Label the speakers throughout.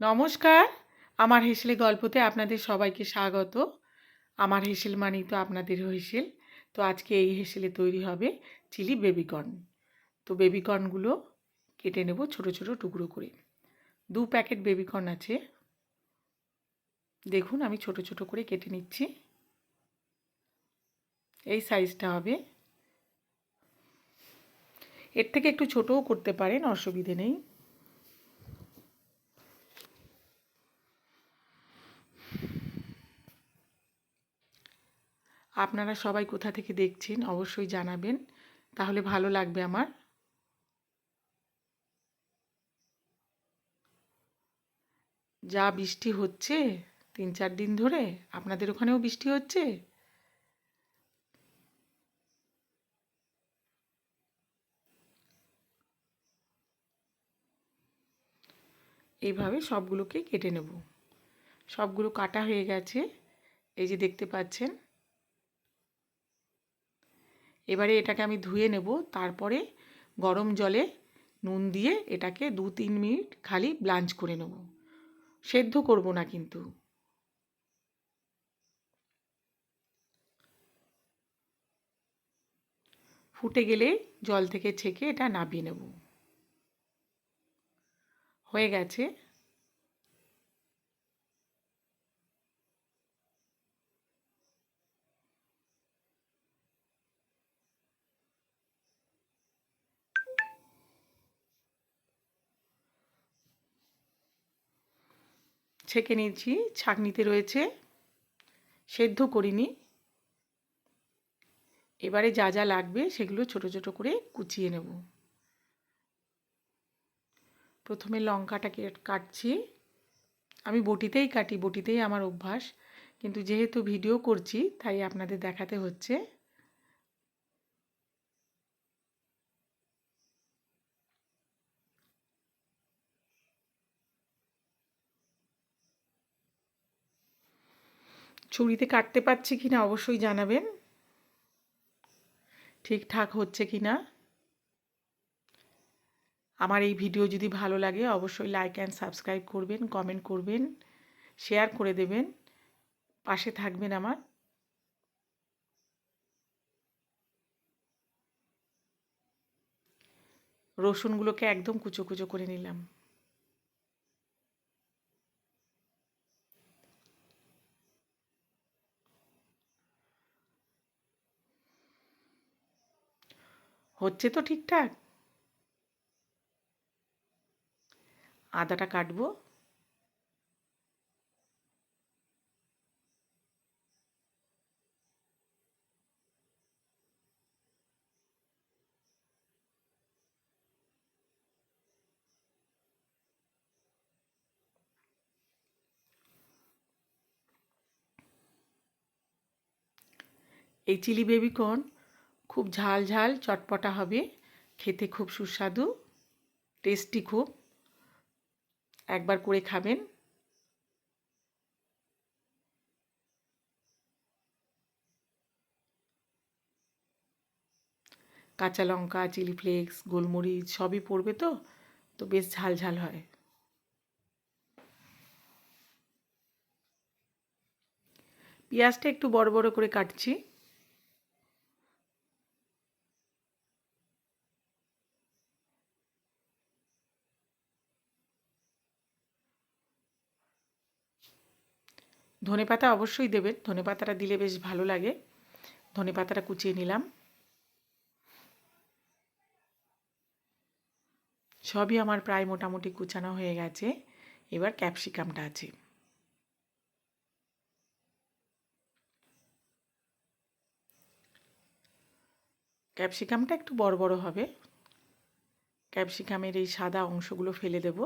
Speaker 1: নমস্কার। আমার হেসেলে গল্পতে আপনাদের সবাইকে স্বাগত। আমার হেসেল মানেই তো আপনাদেরও হেসেল। তো আজকে এই হেসেলে তৈরি হবে চিলি বেবিকর্ন। তো বেবিকর্নগুলো কেটে নেব ছোট ছোট টুকরো করে। দু প্যাকেট বেবিকর্ন আছে। দেখুন আমি ছোট ছোট করে কেটে নিচ্ছি। এই সাইজটা হবে। এর থেকে একটু ছোটও করতে পারেন, অসুবিধে নেই। আপনারা সবাই কোথা থেকে দেখছেন, অবশ্যই জানাবেন। তাহলে ভালো লাগবে আমার। যা বৃষ্টি হচ্ছে, তিন চার দিন ধরে, আপনাদের ওখানেও বৃষ্টি হচ্ছে? এইভাবে সবগুলোকে কেটে নেব। সবগুলো কাটা হয়ে গেছে। এই যে দেখতে পাচ্ছেন এবারে এটাকে আমি ধুয়ে নেব, তারপরে গরম জলে নুন দিয়ে এটাকে দু তিন মিনিট খালি ব্লাঞ্চ করে নেব। সেদ্ধ করব না কিন্তু। ফুটে গেলে জল থেকে ছেঁকে এটা নাবিয়ে নেব। হয়ে গেছে। ছেঁকে নিয়েছি, ছাঁকনিতে রয়েছে, সেদ্ধ করিনি। এবারে যা যা লাগবে সেগুলো ছোট ছোট করে কুচিয়ে নেব। প্রথমে লঙ্কাটাকে কাটছি। আমি বটিতেই কাটি, বটিতেই আমার অভ্যাস। কিন্তু যেহেতু ভিডিও করছি, তাই আপনাদের দেখাতে হচ্ছে। ছুরিতে কাটতে পারছি কি না অবশ্যই জানাবেন। ঠিকঠাক হচ্ছে কি না আমার এই ভিডিও যদি ভালো লাগে অবশ্যই লাইক অ্যান্ড সাবস্ক্রাইব করবেন কমেন্ট করবেন শেয়ার করে দেবেন। পাশে থাকবেন আমার। রসুনগুলোকে একদম কুচো কুচো করে নিলাম। হচ্ছে তো ঠিকঠাক? আদাটা কাটবো। এই চিলি বেবিকর্ন খুব ঝাল ঝাল, চটপটা হবে। খেতে খুব সুস্বাদু টেস্টি খুব। একবার করে খাবেন। কাঁচা লঙ্কা চিলি ফ্লেক্স গোলমরিচ সবই পড়বে তো? তো বেশ ঝাল ঝাল হয়। পেঁয়াজটা একটু বড় বড় করে কাটছি। ধনে পাতা অবশ্যই দেবেন। ধনে পাতাটা দিলে বেশ ভালো লাগে। ধনে পাতাটা কুচিয়ে নিলাম। সবই আমার প্রায় মোটামুটি কুচানো হয়ে গেছে। এবার ক্যাপসিকামটা আছে। ক্যাপসিকামটা একটু বড় বড় হবে। ক্যাপসিকামের এই সাদা অংশগুলো ফেলে দেব।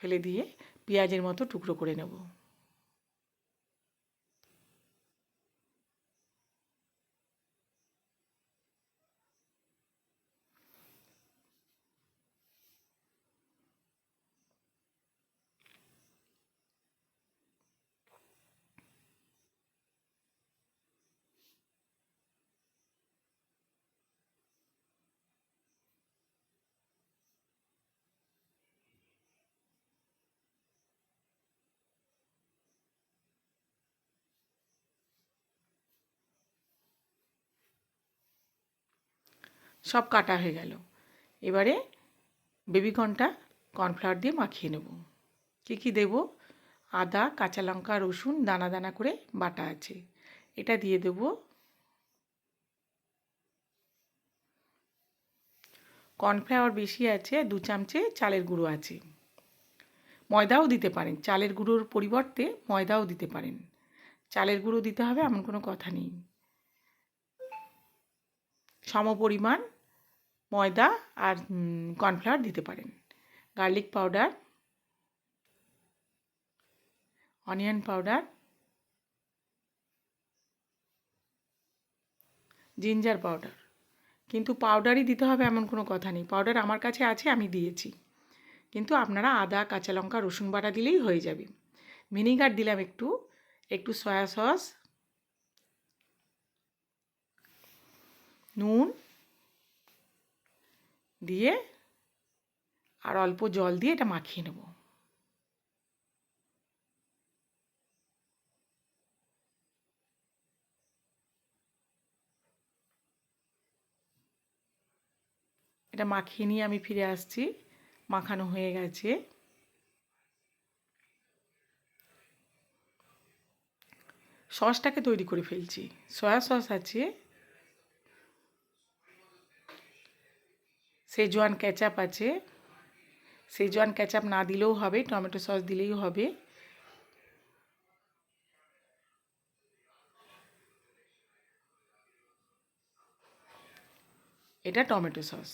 Speaker 1: ফেলে দিয়ে পেঁয়াজের মতো টুকরো করে নেব। সব কাটা হয়ে গেল। এবারে বেবিকর্নটা কর্নফ্লাওয়ার দিয়ে মাখিয়ে নেব। কী কী দেব? আদা, কাঁচা লঙ্কা, রসুন, দানা দানা করে বাটা আছে। এটা দিয়ে দেব কর্নফ্লাওয়ার বেশি আছে, দু চামচে চালের গুঁড়ো আছে। ময়দাও দিতে পারেন, চালের গুঁড়োর পরিবর্তে ময়দাও দিতে পারেন। চালের গুঁড়ো দিতে হবে এমন কোনো কথা নেই। সমপরিমাণ ময়দা আর কর্নফ্লাওয়ার দিতে পারেন। Garlic powder onion powder ginger powder কিন্তু পাউডারই দিতে হবে এমন কোনো কথা নেই। পাউডার আমার কাছে আছে, আমি দিয়েছি। কিন্তু আপনারা আদা, কাঁচা লঙ্কা, রসুন বাটা দিলেই হয়ে যাবে। ভিনিগার দিলাম একটু একটু সয়া সস নুন দিয়ে আর অল্প জল দিয়ে এটা মাখিয়ে নেব। এটা মাখিয়ে নিয়ে আমি ফিরে আসছি। মাখানো হয়ে গেছে। সসটাকে তৈরি করে ফেলছি। সয়া সস আছে। সেজওয়ান ক্যাচাপ আছে। সেজওয়ান ক্যাচাপ না দিলেও হবে, টমেটো সস দিলেই হবে। এটা টমেটো সস।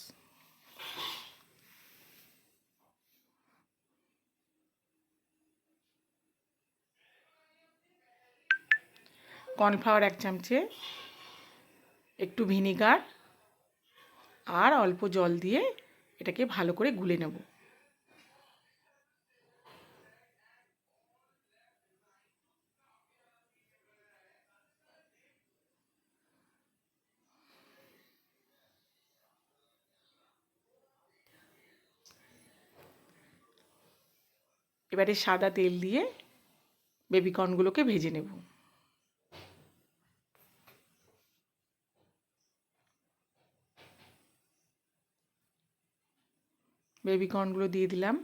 Speaker 1: কর্নফ্লাওয়ার এক চামচে, একটু ভিনিগার। আর অল্প জল দিয়ে এটাকে ভালো করে গুলে নেব। এবারে সাদা তেল দিয়ে বেবিকর্নগুলোকে ভেজে নেব। বেবিকর্নগুলো দিয়ে দিলাম।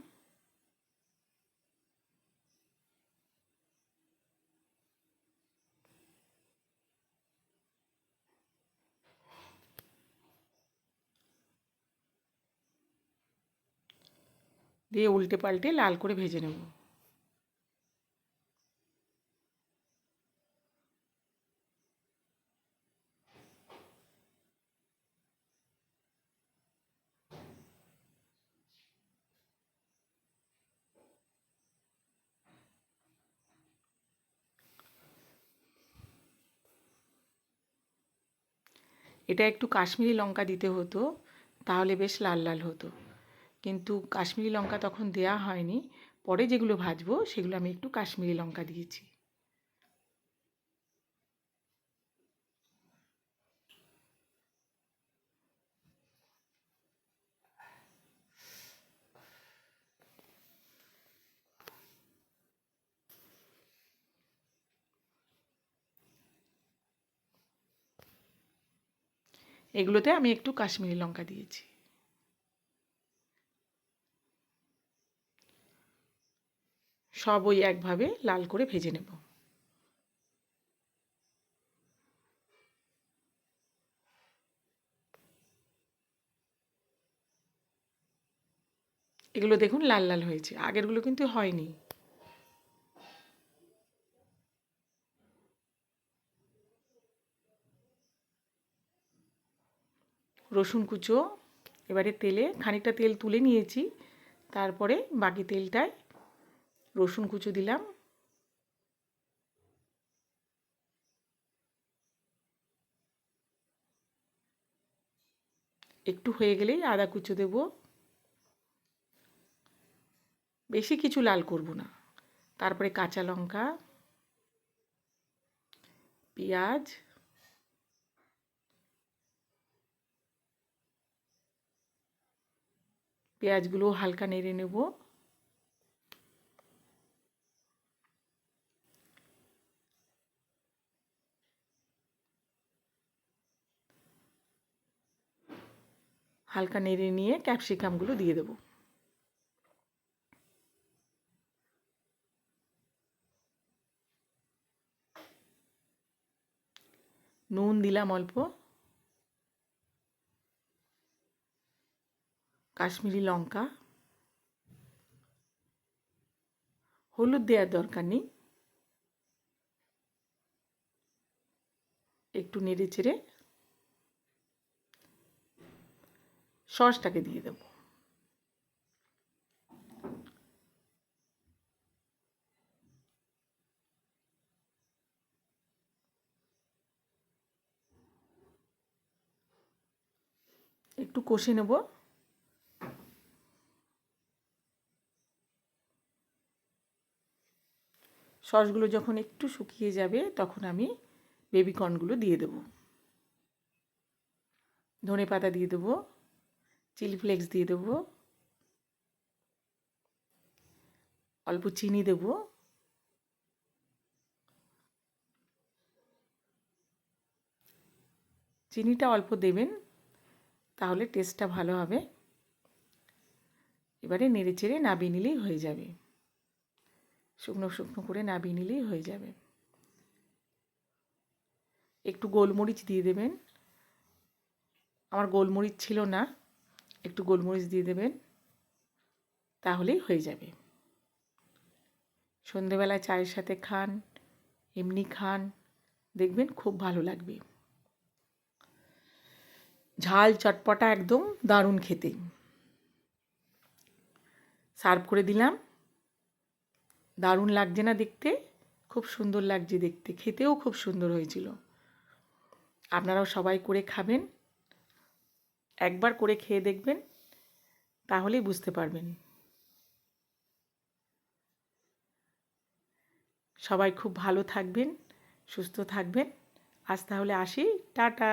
Speaker 1: দিয়ে উল্টে পাল্টে লাল করে ভেজে নেব। এটা একটু কাশ্মীরি লঙ্কা দিতে হতো, তাহলে বেশ লাল লাল হতো। কিন্তু কাশ্মীরি লঙ্কা তখন দেয়া হয়নি, পরে যেগুলো ভাজবো সেগুলো আমি একটু কাশ্মীরি লঙ্কা দিয়েছি। এগুলোতে আমি একটু কাশ্মীরি লঙ্কা দিয়েছি। সব ওই একভাবে লাল করে ভেজে নেব। এগুলো দেখুন লাল লাল হয়েছে, আগেরগুলো কিন্তু হয়নি। রসুন কুচো, এবারে তেলে খানিকটা তেল তুলে নিয়েছি, তারপরে বাকি তেলটায় রসুন কুচো দিলাম। একটু হয়ে গেলেই আদা কুচো দেব। বেশি কিছু লাল করব না। তারপরে কাঁচা লঙ্কা, পেঁয়াজ পেঁয়াজগুলো হালকা নেড়ে নেব। হালকা নেড়ে নিয়ে ক্যাপসিকামগুলো দিয়ে দেবো। নুন দিলাম অল্প। কাশ্মীরি লঙ্কা, হলুদ দেওয়ার দরকার নেই। একটু নেড়ে চেড়ে সসটাকে দিয়ে দেব। একটু কষে নেব। সসগুলো যখন একটু শুকিয়ে যাবে, তখন আমি বেবিকর্নগুলো দিয়ে দেবো। ধনে পাতা দিয়ে দেবো চিলি ফ্লেক্স দিয়ে দেবো, অল্প চিনি দেব, চিনিটা অল্প দেবেন, তাহলে টেস্টটা ভালো হবে। এবারে নেড়ে চেড়ে নাবিয়ে নিলেই হয়ে যাবে। শুকনো শুকনো করে নাবিয়ে নিলেই হয়ে যাবে। একটু গোলমরিচ দিয়ে দেবেন। আমার গোলমরিচ ছিল না, একটু গোলমরিচ দিয়ে দেবেন, তাহলেই হয়ে যাবে। সন্ধেবেলায় চায়ের সাথে খান, এমনি খান, দেখবেন খুব ভালো লাগবে। ঝাল চটপটা একদম দারুণ খেতে। সার্ভ করে দিলাম। দারুণ লাগছে না দেখতে? খুব সুন্দর লাগছে দেখতে। খেতেও খুব সুন্দর হয়েছিল। আপনারাও সবাই করে খাবেন। একবার করে খেয়ে দেখবেন, তাহলেই বুঝতে পারবেন। সবাই খুব ভালো থাকবেন, সুস্থ থাকবেন। আজ তাহলে আসি। টাটা!